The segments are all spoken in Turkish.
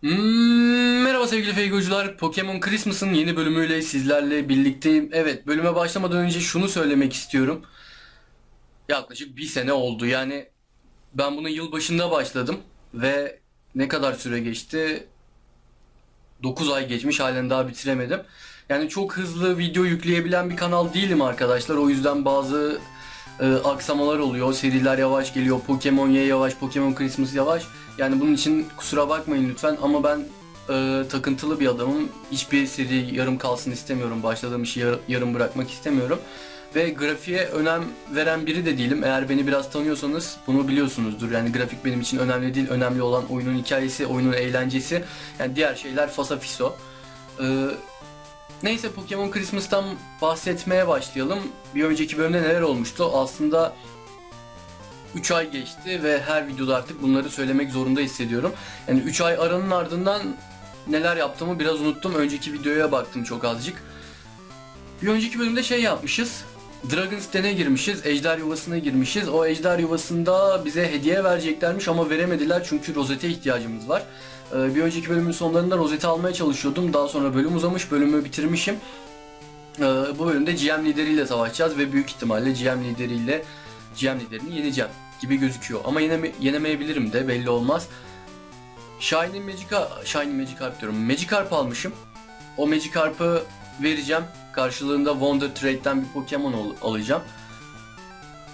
Hmm, merhaba sevgili Feygocular. Pokemon Christmas'ın yeni bölümüyle sizlerle birlikteyim. Evet, bölüme başlamadan önce şunu söylemek istiyorum. Yaklaşık bir sene oldu. Yani ben bunu yılbaşında başladım ve ne kadar süre geçti? 9 ay geçmiş halen daha bitiremedim. Yani çok hızlı video yükleyebilen bir kanal değilim arkadaşlar. O yüzden bazı e, aksamalar oluyor. Seriler yavaş geliyor. Pokemon Y yavaş, Pokemon Christmas yavaş. Yani bunun için kusura bakmayın lütfen ama ben e, takıntılı bir adamım. Hiçbir seri yarım kalsın istemiyorum. Başladığım işi yar- yarım bırakmak istemiyorum. Ve grafiğe önem veren biri de değilim. Eğer beni biraz tanıyorsanız bunu biliyorsunuzdur. Yani grafik benim için önemli değil. Önemli olan oyunun hikayesi, oyunun eğlencesi. Yani diğer şeyler fasafiso. Ee, neyse Pokemon Christmas'tan bahsetmeye başlayalım. Bir önceki bölümde neler olmuştu? Aslında 3 ay geçti ve her videoda artık bunları söylemek zorunda hissediyorum. Yani 3 ay aranın ardından neler yaptığımı biraz unuttum. Önceki videoya baktım çok azıcık. Bir önceki bölümde şey yapmışız. Dragon's Den'e girmişiz. Ejder yuvasına girmişiz. O ejder yuvasında bize hediye vereceklermiş ama veremediler çünkü rozete ihtiyacımız var. Ee, bir önceki bölümün sonlarında rozeti almaya çalışıyordum. Daha sonra bölüm uzamış. Bölümü bitirmişim. Ee, bu bölümde GM lideriyle savaşacağız ve büyük ihtimalle GM lideriyle GM liderini yeneceğim gibi gözüküyor. Ama yeneme, yenemeyebilirim de belli olmaz. Shiny Magikarp, Shiny Magikarp diyorum. Magikarp almışım. O Magikarp'ı vereceğim. Karşılığında Wonder Trade'den bir Pokemon al- alacağım.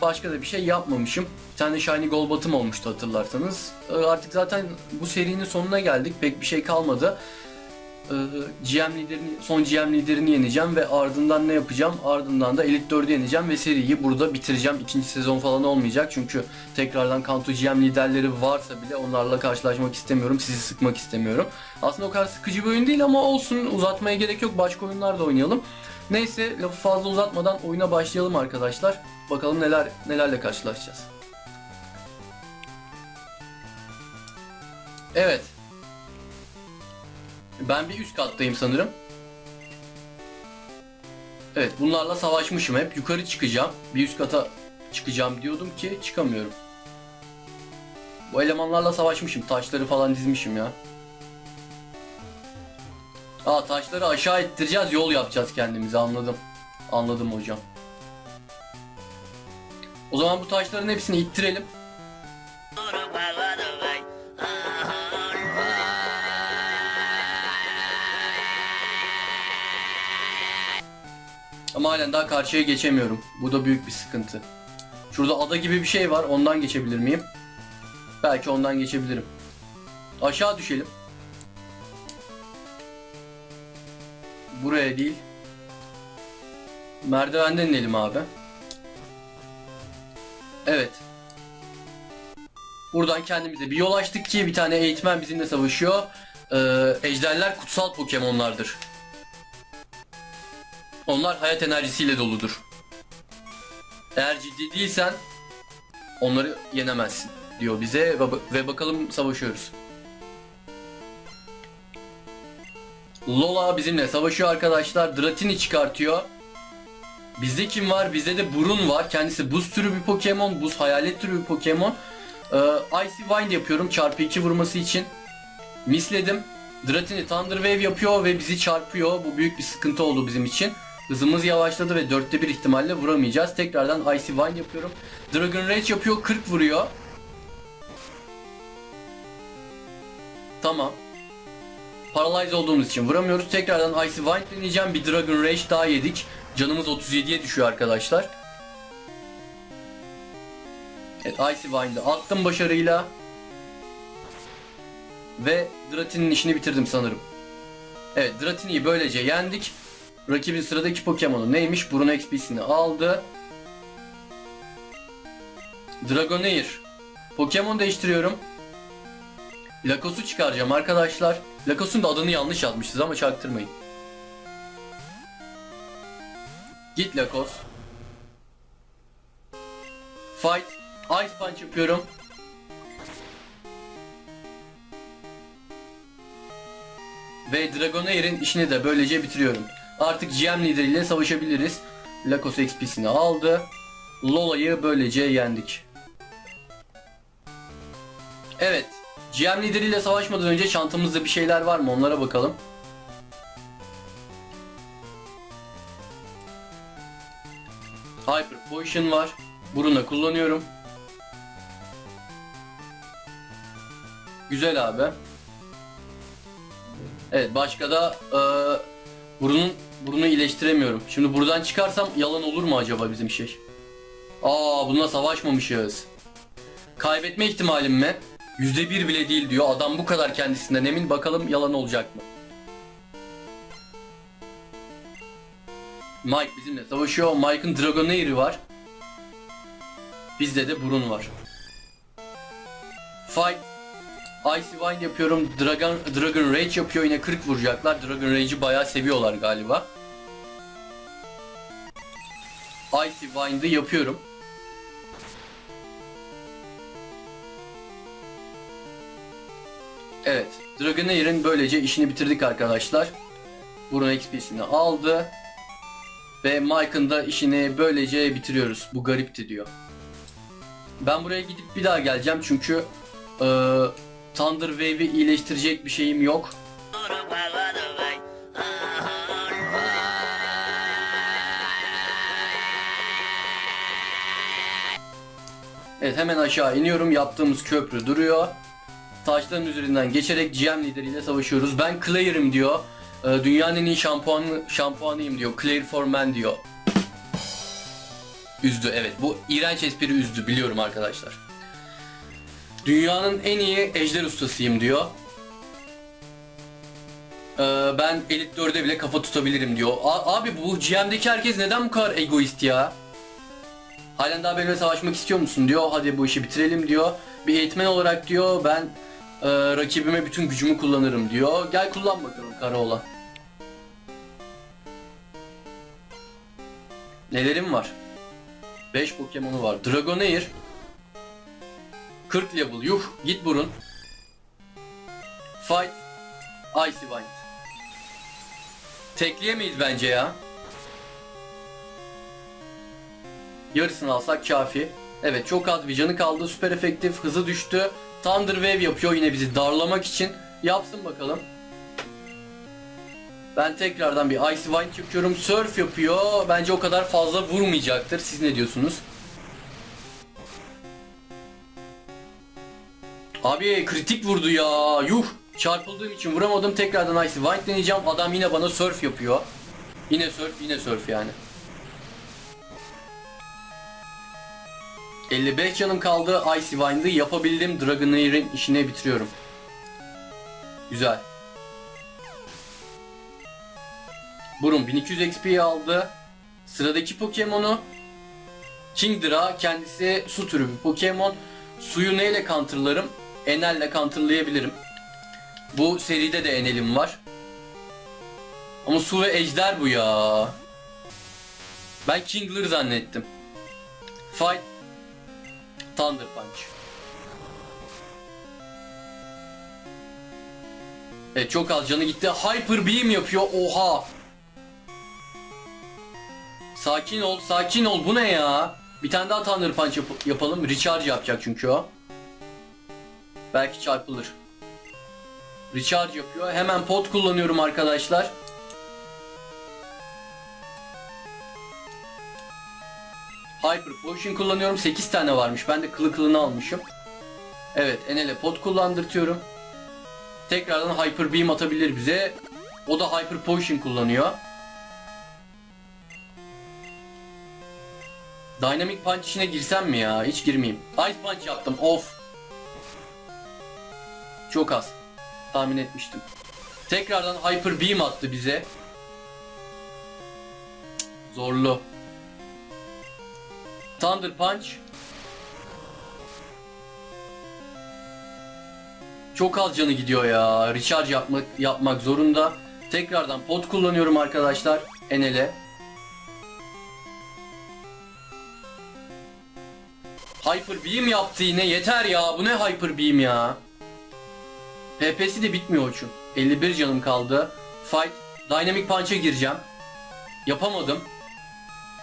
Başka da bir şey yapmamışım. Bir tane Shiny Golbat'ım olmuştu hatırlarsanız. Ee, Artık zaten bu serinin sonuna geldik. Pek bir şey kalmadı. Ee, GM liderini, son GM liderini yeneceğim ve ardından ne yapacağım? Ardından da Elite 4'ü yeneceğim ve seriyi burada bitireceğim. İkinci sezon falan olmayacak çünkü tekrardan Kanto GM liderleri varsa bile onlarla karşılaşmak istemiyorum. Sizi sıkmak istemiyorum. Aslında o kadar sıkıcı bir oyun değil ama olsun uzatmaya gerek yok. Başka oyunlar da oynayalım. Neyse lafı fazla uzatmadan oyuna başlayalım arkadaşlar. Bakalım neler nelerle karşılaşacağız. Evet. Ben bir üst kattayım sanırım. Evet bunlarla savaşmışım hep. Yukarı çıkacağım. Bir üst kata çıkacağım diyordum ki çıkamıyorum. Bu elemanlarla savaşmışım. Taşları falan dizmişim ya. Aa taşları aşağı ittireceğiz. Yol yapacağız kendimize anladım. Anladım hocam. O zaman bu taşların hepsini ittirelim. Ama halen daha karşıya geçemiyorum. Bu da büyük bir sıkıntı. Şurada ada gibi bir şey var. Ondan geçebilir miyim? Belki ondan geçebilirim. Aşağı düşelim. Buraya değil. Merdivenden inelim abi. Evet. Buradan kendimize bir yol açtık ki bir tane eğitmen bizimle savaşıyor. Ee, ejderler kutsal Pokemon'lardır. Onlar hayat enerjisiyle doludur. Eğer ciddi değilsen onları yenemezsin diyor bize ve, bakalım savaşıyoruz. Lola bizimle savaşıyor arkadaşlar. Dratini çıkartıyor. Bizde kim var? Bizde de Burun var. Kendisi buz türü bir Pokemon. Buz hayalet türü bir Pokemon. Ee, Icy Wind yapıyorum çarpı 2 vurması için. Misledim. Dratini Thunder Wave yapıyor ve bizi çarpıyor. Bu büyük bir sıkıntı oldu bizim için. Hızımız yavaşladı ve dörtte bir ihtimalle vuramayacağız. Tekrardan Icy Wind yapıyorum. Dragon Rage yapıyor 40 vuruyor. Tamam. Paralyze olduğumuz için vuramıyoruz. Tekrardan Icy Wind deneyeceğim. Bir Dragon Rage daha yedik. Canımız 37'ye düşüyor arkadaşlar. Evet Icy Wind'ı attım başarıyla. Ve Dratini'nin işini bitirdim sanırım. Evet Dratini'yi böylece yendik. Rakibin sıradaki Pokemon'u neymiş? Burun XP'sini aldı. Dragonair. Pokemon değiştiriyorum. Lakos'u çıkaracağım arkadaşlar. Lakos'un da adını yanlış yazmışız ama çaktırmayın. Git Lakos. Fight. Ice Punch yapıyorum. Ve Dragonair'in işini de böylece bitiriyorum. Artık GM lideriyle savaşabiliriz. Lakos XP'sini aldı. Lola'yı böylece yendik. Evet. GM lideriyle savaşmadan önce çantamızda bir şeyler var mı onlara bakalım. Hyper Potion var. Buruna kullanıyorum. Güzel abi. Evet başka da e, burunun burunu iyileştiremiyorum. Şimdi buradan çıkarsam yalan olur mu acaba bizim şey? Aa bununla savaşmamışız. Kaybetme ihtimalim mi? Yüzde bir bile değil diyor. Adam bu kadar kendisinden emin. Bakalım yalan olacak mı? Mike bizimle savaşıyor. Mike'ın Dragonair'i var. Bizde de burun var. Fight. Icy Wind yapıyorum. Dragon, Dragon Rage yapıyor. Yine 40 vuracaklar. Dragon Rage'i bayağı seviyorlar galiba. Icy Wind'ı yapıyorum. Evet. Dragonair'in böylece işini bitirdik arkadaşlar. Burun XP'sini aldı. Ve Mike'ın da işini böylece bitiriyoruz. Bu garipti diyor. Ben buraya gidip bir daha geleceğim çünkü e, Thunder Wave'i iyileştirecek bir şeyim yok. Evet hemen aşağı iniyorum. Yaptığımız köprü duruyor. Taşların üzerinden geçerek GM lideriyle savaşıyoruz. Ben Claire'im diyor. Ee, dünyanın en iyi şampuanı, şampuanıyım diyor. Claire for Men diyor. Üzdü evet. Bu iğrenç espri üzdü biliyorum arkadaşlar. Dünyanın en iyi ejder ustasıyım diyor. Ee, ben Elite 4'e bile kafa tutabilirim diyor. A- abi bu GM'deki herkes neden bu kadar egoist ya? Halen daha benimle savaşmak istiyor musun diyor. Hadi bu işi bitirelim diyor. Bir eğitmen olarak diyor ben e, rakibime bütün gücümü kullanırım diyor. Gel kullan bakalım Karaoğlan. Nelerim var? 5 Pokemon'u var. Dragonair 40 level. Yuh git burun. Fight Icy Wind. Tekleyemeyiz bence ya. Yarısını alsak kafi. Evet çok az bir canı kaldı. Süper efektif. Hızı düştü. Thunder Wave yapıyor yine bizi darlamak için. Yapsın bakalım. Ben tekrardan bir Ice Wind yapıyorum. Surf yapıyor. Bence o kadar fazla vurmayacaktır. Siz ne diyorsunuz? Abi kritik vurdu ya. Yuh. Çarpıldığım için vuramadım. Tekrardan Ice Wind deneyeceğim. Adam yine bana surf yapıyor. Yine surf, yine surf yani. 55 canım kaldı. Icy Wind'ı yapabildim. Dragonair'in işini bitiriyorum. Güzel. Burun 1200 XP aldı. Sıradaki Pokemon'u Kingdra kendisi su türü bir Pokemon. Suyu neyle counterlarım? Enel'le counterlayabilirim. Bu seride de Enel'im var. Ama su ve ejder bu ya. Ben Kingler zannettim. Fight Thunder Punch. Evet çok az canı gitti. Hyper Beam yapıyor. Oha. Sakin ol, sakin ol. Bu ne ya? Bir tane daha Thunder Punch yap- yapalım. Recharge yapacak çünkü o. Belki çarpılır. Recharge yapıyor. Hemen pot kullanıyorum arkadaşlar. Hyper Potion kullanıyorum. 8 tane varmış. Ben de kılı kılını almışım. Evet, Enel'e pot kullandırtıyorum. Tekrardan Hyper Beam atabilir bize. O da Hyper Potion kullanıyor. Dynamic Punch içine girsem mi ya? Hiç girmeyeyim. Ice Punch yaptım. Of. Çok az. Tahmin etmiştim. Tekrardan Hyper Beam attı bize. Zorlu. Thunder Punch. Çok az canı gidiyor ya. Recharge yapmak yapmak zorunda. Tekrardan pot kullanıyorum arkadaşlar. Enel'e. Hyper Beam yaptı yine. Yeter ya. Bu ne Hyper Beam ya? PP'si de bitmiyor uçun. 51 canım kaldı. Fight. Dynamic Punch'a gireceğim. Yapamadım.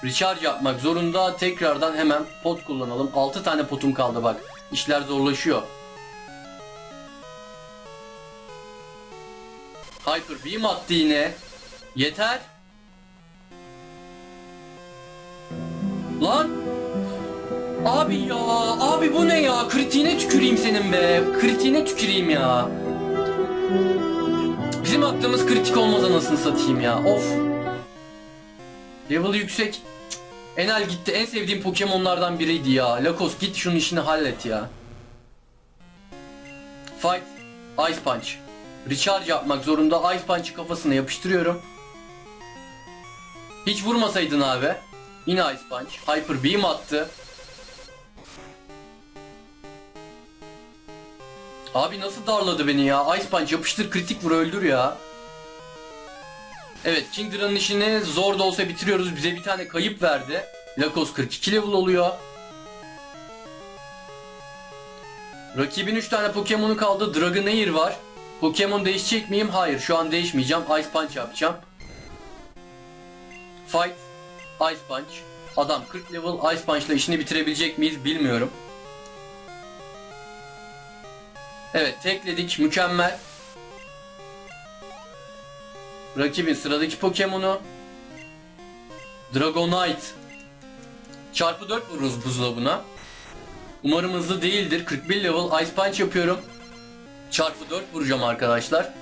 Recharge yapmak zorunda. Tekrardan hemen pot kullanalım. 6 tane potum kaldı bak. İşler zorlaşıyor. Hyper Beam attı yine. Yeter. Lan. Abi ya. Abi bu ne ya? Kritiğine tüküreyim senin be. Kritiğine tüküreyim ya. Bizim attığımız kritik olmaz anasını satayım ya. Of. Level yüksek. Enel gitti. En sevdiğim Pokemon'lardan biriydi ya. Lakos git şunun işini hallet ya. Fight. Ice Punch. Recharge yapmak zorunda. Ice Punch'ı kafasına yapıştırıyorum. Hiç vurmasaydın abi. Yine Ice Punch. Hyper Beam attı. Abi nasıl darladı beni ya? Ice Punch yapıştır kritik vur öldür ya. Evet Kingdra'nın işini zor da olsa bitiriyoruz. Bize bir tane kayıp verdi. Lakos 42 level oluyor. Rakibin 3 tane Pokemon'u kaldı. Dragonair var. Pokemon değişecek miyim? Hayır şu an değişmeyeceğim. Ice Punch yapacağım. Fight. Ice Punch. Adam 40 level Ice Punch ile işini bitirebilecek miyiz bilmiyorum. Evet tekledik mükemmel. Rakibin sıradaki Pokemon'u Dragonite. Çarpı 4 vururuz buzdolabına. Umarım hızlı değildir. 41 level Ice Punch yapıyorum. Çarpı 4 vuracağım arkadaşlar.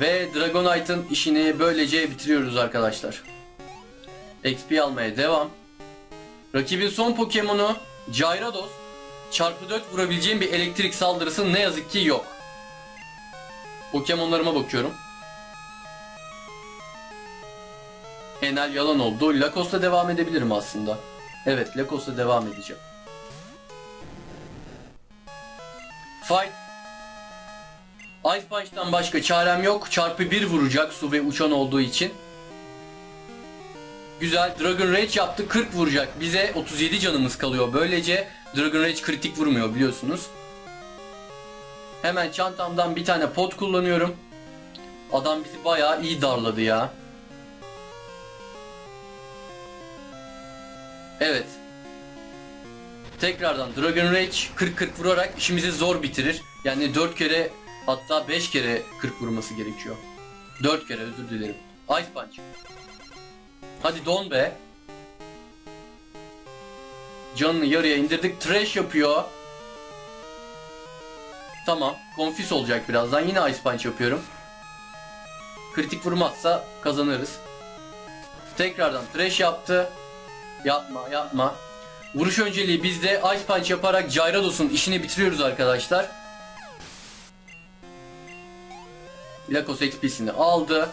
Ve Dragonite'ın işini böylece bitiriyoruz arkadaşlar. XP almaya devam. Rakibin son Pokemon'u Gyarados. Çarpı 4 vurabileceğim bir elektrik saldırısı ne yazık ki yok. Pokemon'larıma bakıyorum. Enel yalan oldu. Lacoste'la devam edebilirim aslında. Evet Lacoste'la devam edeceğim. Fight. Ice Punch'tan başka çarem yok. Çarpı 1 vuracak su ve uçan olduğu için. Güzel. Dragon Rage yaptı. 40 vuracak. Bize 37 canımız kalıyor. Böylece Dragon Rage kritik vurmuyor biliyorsunuz. Hemen çantamdan bir tane pot kullanıyorum. Adam bizi bayağı iyi darladı ya. Evet. Tekrardan Dragon Rage 40-40 vurarak işimizi zor bitirir. Yani 4 kere hatta 5 kere 40 vurması gerekiyor. 4 kere özür dilerim. Ice Punch. Hadi don be. Canını yarıya indirdik. Trash yapıyor. Tamam. Confuse olacak birazdan. Yine Ice Punch yapıyorum. Kritik vurmazsa kazanırız. Tekrardan Trash yaptı. Yapma yapma. Vuruş önceliği bizde Ice Punch yaparak Gyarados''un işini bitiriyoruz arkadaşlar. Lakos XP'sini aldı.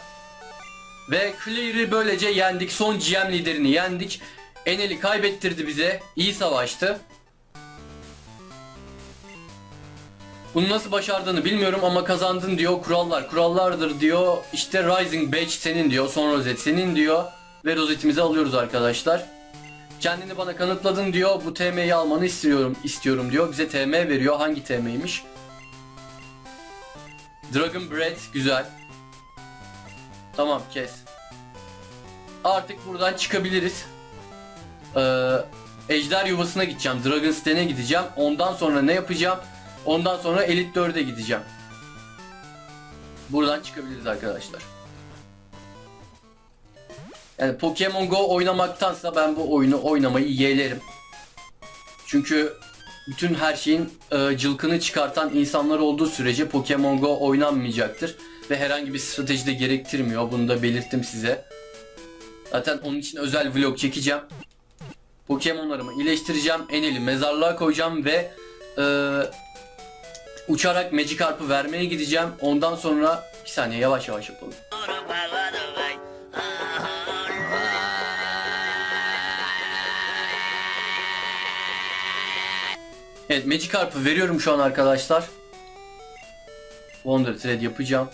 Ve Clear'i böylece yendik. Son GM liderini yendik. Enel'i kaybettirdi bize. İyi savaştı. Bunu nasıl başardığını bilmiyorum ama kazandın diyor. Kurallar kurallardır diyor. İşte Rising Badge senin diyor. Son rozet senin diyor. Ve rozetimizi alıyoruz arkadaşlar. Kendini bana kanıtladın diyor. Bu TM'yi almanı istiyorum istiyorum diyor. Bize TM veriyor. Hangi TM'ymiş? Dragon Breath güzel. Tamam kes. Artık buradan çıkabiliriz. Ee, Ejder yuvasına gideceğim. Dragon's Den'e gideceğim. Ondan sonra ne yapacağım? Ondan sonra Elite 4'e gideceğim. Buradan çıkabiliriz arkadaşlar. Yani Pokemon Go oynamaktansa ben bu oyunu oynamayı yeğlerim. Çünkü bütün her şeyin e, cılkını çıkartan insanlar olduğu sürece Pokemon Go oynanmayacaktır. Ve herhangi bir strateji de gerektirmiyor. Bunu da belirttim size. Zaten onun için özel vlog çekeceğim. Pokemon'larımı iyileştireceğim. Enel'i mezarlığa koyacağım ve e, uçarak Magikarp'ı vermeye gideceğim. Ondan sonra bir saniye yavaş yavaş yapalım. Evet Magikarp'ı veriyorum şu an arkadaşlar. Wonder Thread yapacağım.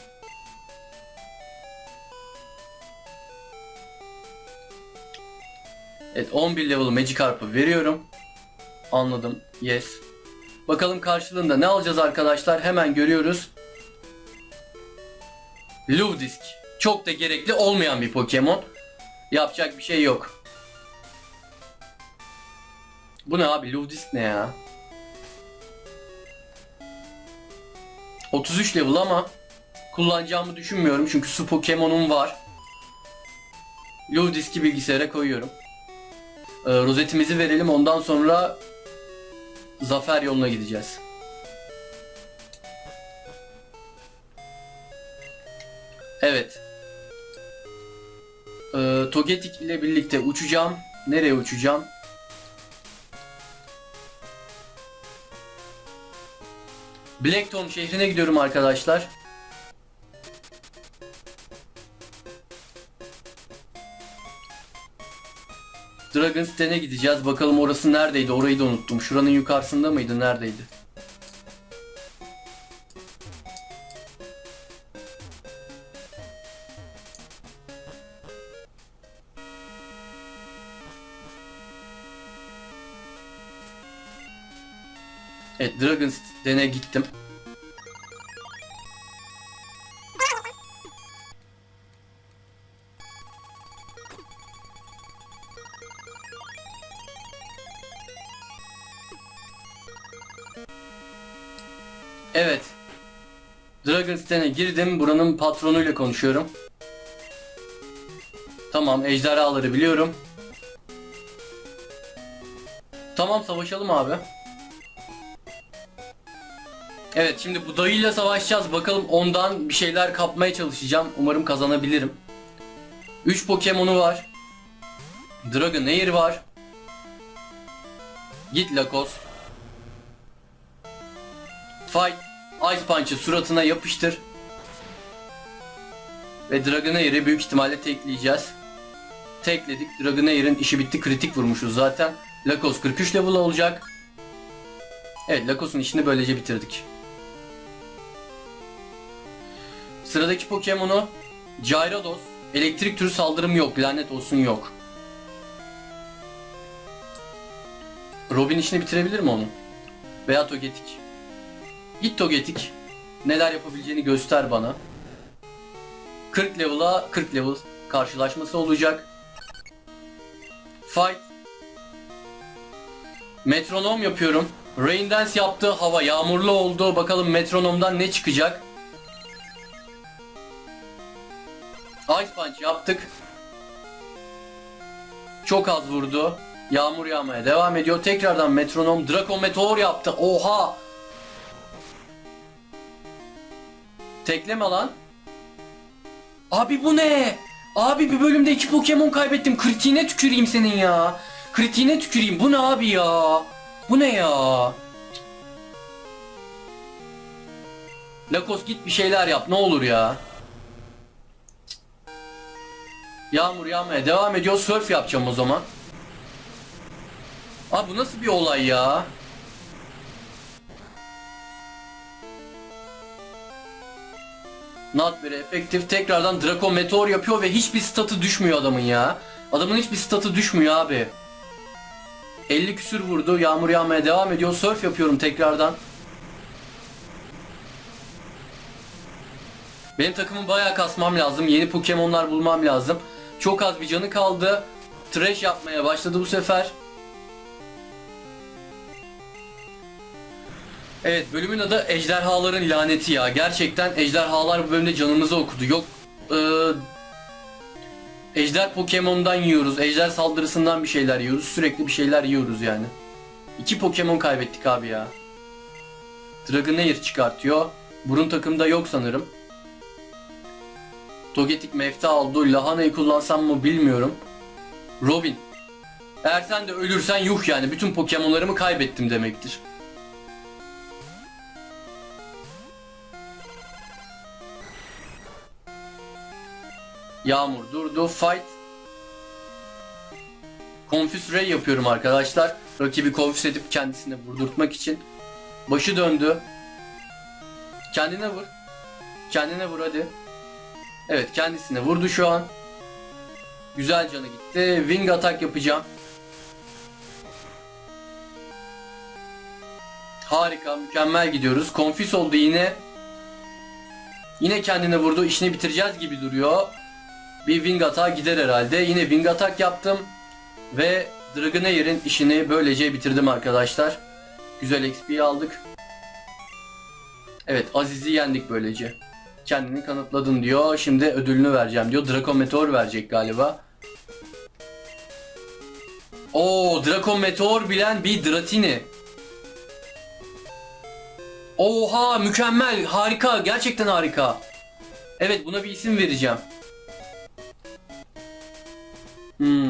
Evet 11 level Magikarp'ı veriyorum. Anladım. Yes. Bakalım karşılığında ne alacağız arkadaşlar? Hemen görüyoruz. Ludisk. Çok da gerekli olmayan bir Pokemon. Yapacak bir şey yok. Bu ne abi? Ludisk ne ya? 33 level ama kullanacağımı düşünmüyorum çünkü su Pokemon'um var. Ludisk'i bilgisayara koyuyorum. Ee, rozetimizi verelim ondan sonra zafer yoluna gideceğiz. Evet. Ee, Togetic ile birlikte uçacağım. Nereye uçacağım? Blackthorn şehrine gidiyorum arkadaşlar. Dragon's Den'e gideceğiz. Bakalım orası neredeydi? Orayı da unuttum. Şuranın yukarısında mıydı? Neredeydi? Evet, Dragon's Den'e gittim. Den'e girdim. Buranın patronuyla konuşuyorum. Tamam, ejderhaları biliyorum. Tamam, savaşalım abi. Evet, şimdi bu dayıyla savaşacağız. Bakalım ondan bir şeyler kapmaya çalışacağım. Umarım kazanabilirim. 3 Pokemon'u var. Dragonair var. Git Lakos. Fight. Ice Punch'ı suratına yapıştır. Ve Dragonair'i büyük ihtimalle tekleyeceğiz. Tekledik. Dragonair'in işi bitti. Kritik vurmuşuz zaten. Lakos 43 level olacak. Evet Lakos'un işini böylece bitirdik. Sıradaki Pokemon'u Gyarados. Elektrik türü saldırım yok. Lanet olsun yok. Robin işini bitirebilir mi onun? Veya Togetic. Git Togetic. Neler yapabileceğini göster bana. 40 level'a 40 level karşılaşması olacak. Fight. Metronom yapıyorum. Rain Dance yaptı. Hava yağmurlu oldu. Bakalım metronomdan ne çıkacak. Ice Punch yaptık. Çok az vurdu. Yağmur yağmaya devam ediyor. Tekrardan metronom Draco Meteor yaptı. Oha! Tekleme lan. Abi bu ne? Abi bir bölümde iki Pokemon kaybettim. Kritiğine tüküreyim senin ya. Kritiğine tüküreyim. Bu ne abi ya? Bu ne ya? Lakos git bir şeyler yap ne olur ya. Yağmur yağmaya devam ediyor. Surf yapacağım o zaman. Abi bu nasıl bir olay ya? Not very efektif. Tekrardan Draco Meteor yapıyor ve hiçbir statı düşmüyor adamın ya. Adamın hiçbir statı düşmüyor abi. 50 küsür vurdu. Yağmur yağmaya devam ediyor. Surf yapıyorum tekrardan. Benim takımı bayağı kasmam lazım. Yeni Pokemon'lar bulmam lazım. Çok az bir canı kaldı. Trash yapmaya başladı bu sefer. Evet bölümün adı Ejderhaların Laneti ya. Gerçekten ejderhalar bu bölümde canımızı okudu. Yok e, Ejder Pokemon'dan yiyoruz. Ejder saldırısından bir şeyler yiyoruz. Sürekli bir şeyler yiyoruz yani. İki Pokemon kaybettik abi ya. Dragonair çıkartıyor. Burun takımda yok sanırım. Togetic mefta oldu. Lahana'yı kullansam mı bilmiyorum. Robin. Eğer sen de ölürsen yuh yani. Bütün Pokemon'larımı kaybettim demektir. Yağmur durdu. Fight. Confuse Ray yapıyorum arkadaşlar. Rakibi confuse edip kendisine vurdurtmak için. Başı döndü. Kendine vur. Kendine vur hadi. Evet kendisine vurdu şu an. Güzel canı gitti. Wing atak yapacağım. Harika, mükemmel gidiyoruz. Confuse oldu yine. Yine kendine vurdu. İşini bitireceğiz gibi duruyor. Bir wing atak gider herhalde. Yine wing atak yaptım. Ve Dragonair'in işini böylece bitirdim arkadaşlar. Güzel XP aldık. Evet Aziz'i yendik böylece. Kendini kanıtladın diyor. Şimdi ödülünü vereceğim diyor. Draco Meteor verecek galiba. Oo Draco Meteor bilen bir Dratini. Oha mükemmel harika gerçekten harika. Evet buna bir isim vereceğim. Hmm.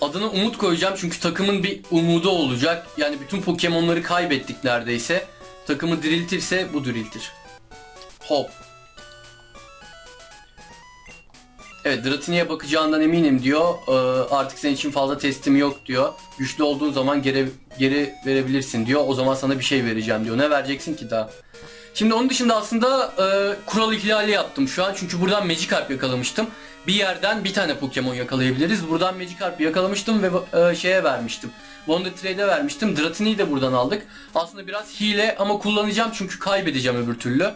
Adına Umut koyacağım çünkü takımın bir umudu olacak. Yani bütün Pokemon'ları kaybettik neredeyse. Takımı diriltirse bu diriltir. Hop. Evet Dratini'ye bakacağından eminim diyor. Ee, artık senin için fazla testim yok diyor. Güçlü olduğun zaman geri, geri verebilirsin diyor. O zaman sana bir şey vereceğim diyor. Ne vereceksin ki daha? Şimdi onun dışında aslında e, kural ihlali yaptım şu an. Çünkü buradan Magikarp yakalamıştım. Bir yerden bir tane Pokemon yakalayabiliriz. Buradan Magikarp'ı yakalamıştım ve e, şeye vermiştim. Wonder Trade'e vermiştim. Dratini'yi de buradan aldık. Aslında biraz hile ama kullanacağım çünkü kaybedeceğim öbür türlü.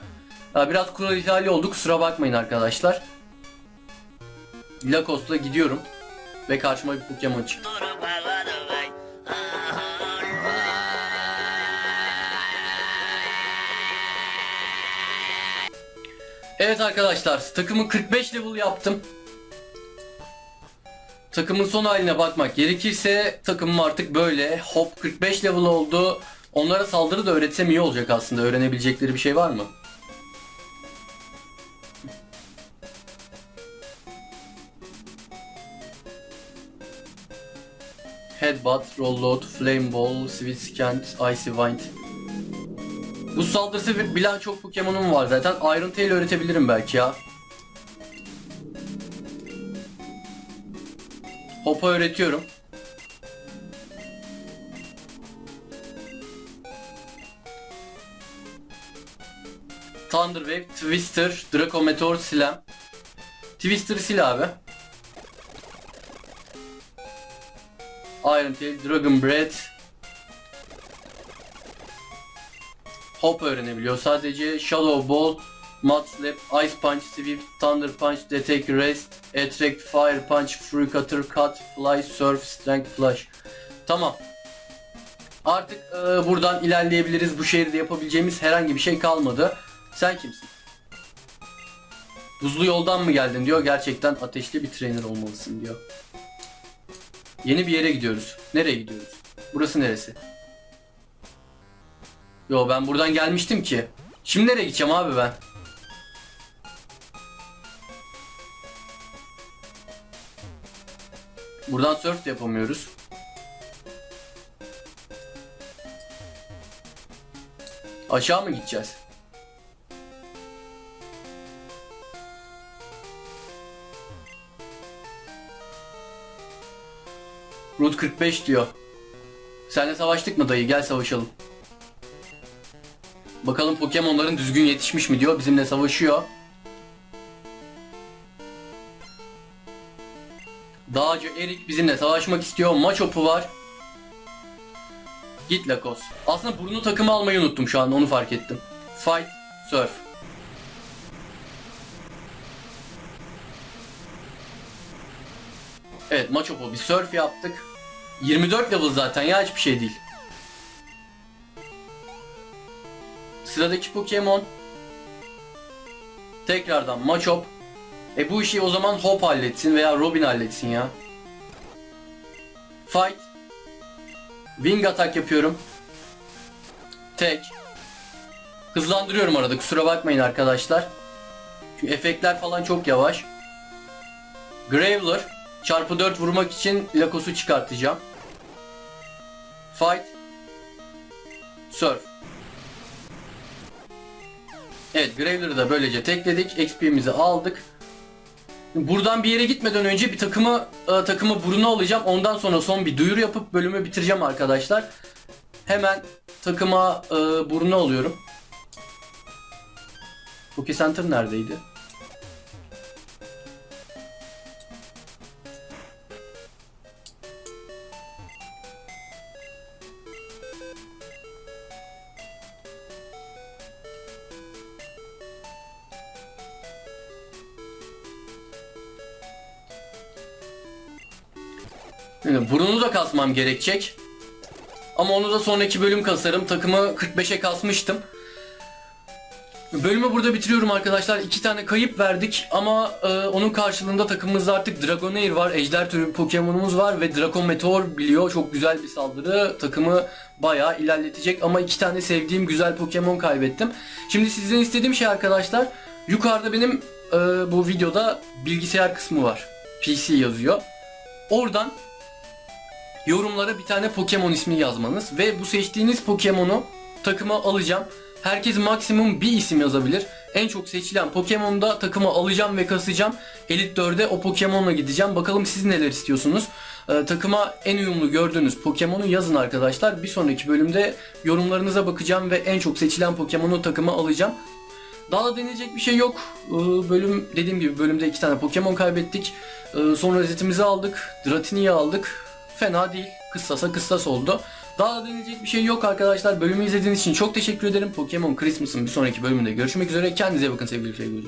Ya biraz kural ihlali oldu kusura bakmayın arkadaşlar. Lacoste'la gidiyorum. Ve karşıma bir Pokemon çıktı. Evet arkadaşlar takımı 45 level yaptım. Takımın son haline bakmak gerekirse takımım artık böyle. Hop 45 level oldu. Onlara saldırı da öğretsem iyi olacak aslında. Öğrenebilecekleri bir şey var mı? Headbutt, Rollout, Flame Ball, Sweet Scant, Icy Wind. Bu saldırısı bilen çok Pokemon'um var zaten. Iron Tail öğretebilirim belki ya. Hop'a öğretiyorum. Thunder Wave, Twister, Draco Meteor, Slam. Twister'ı sil abi. Iron Tail, Dragon Breath. Hop öğrenebiliyor. Sadece Shadow Ball, Mud Slap, Ice Punch, Swift, Thunder Punch, Detect, Rest, Attract, Fire Punch, Free Cutter, Cut, Fly, Surf, Strength, Flash. Tamam. Artık e, buradan ilerleyebiliriz. Bu şehirde yapabileceğimiz herhangi bir şey kalmadı. Sen kimsin? Buzlu yoldan mı geldin diyor. Gerçekten ateşli bir trainer olmalısın diyor. Yeni bir yere gidiyoruz. Nereye gidiyoruz? Burası neresi? Yo ben buradan gelmiştim ki. Şimdi nereye gideceğim abi ben? Buradan surf de yapamıyoruz. Aşağı mı gideceğiz? Route 45 diyor. Seninle savaştık mı dayı? Gel savaşalım. Bakalım Pokemon'ların düzgün yetişmiş mi diyor. Bizimle savaşıyor. Dağcı Erik bizimle savaşmak istiyor. Machopu var. Git Lakos. Aslında burnu takımı almayı unuttum şu an onu fark ettim. Fight, Surf. Evet Machopu bir surf yaptık. 24 level zaten ya hiçbir şey değil. Sıradaki Pokemon tekrardan Machop. E bu işi o zaman Hop halletsin veya Robin halletsin ya. Fight. Wing atak yapıyorum. Tek. Hızlandırıyorum arada kusura bakmayın arkadaşlar. Çünkü efektler falan çok yavaş. Graveler. Çarpı 4 vurmak için Lakos'u çıkartacağım. Fight. Surf. Evet Graveler'ı da böylece tekledik. XP'mizi aldık. Buradan bir yere gitmeden önce bir takımı e, takımı buruna alacağım. Ondan sonra son bir duyuru yapıp bölümü bitireceğim arkadaşlar. Hemen takıma e, buruna alıyorum. Poke Center neredeydi? Kasmam gerekecek. Ama onu da sonraki bölüm kasarım. Takımı 45'e kasmıştım. Bölümü burada bitiriyorum arkadaşlar. İki tane kayıp verdik ama e, onun karşılığında takımımızda artık Dragonair var. Ejder türü Pokemon'umuz var ve Draco Meteor biliyor. Çok güzel bir saldırı. Takımı bayağı ilerletecek ama iki tane sevdiğim güzel Pokemon kaybettim. Şimdi sizden istediğim şey arkadaşlar. Yukarıda benim e, bu videoda bilgisayar kısmı var. PC yazıyor. Oradan yorumlara bir tane Pokemon ismi yazmanız ve bu seçtiğiniz Pokemon'u takıma alacağım. Herkes maksimum bir isim yazabilir. En çok seçilen Pokemon'u da takıma alacağım ve kasacağım. Elite 4'e o Pokemon'la gideceğim. Bakalım siz neler istiyorsunuz. Ee, takıma en uyumlu gördüğünüz Pokemon'u yazın arkadaşlar. Bir sonraki bölümde yorumlarınıza bakacağım ve en çok seçilen Pokemon'u takıma alacağım. Daha da denilecek bir şey yok. Ee, Bölüm dediğim gibi bölümde iki tane Pokemon kaybettik. Ee, Sonra özetimizi aldık. Dratini'yi aldık. Fena değil. Kıssasa kıssas oldu. Daha da denilecek bir şey yok arkadaşlar. Bölümü izlediğiniz için çok teşekkür ederim. Pokemon Christmas'ın bir sonraki bölümünde görüşmek üzere. Kendinize bakın sevgili sevgili.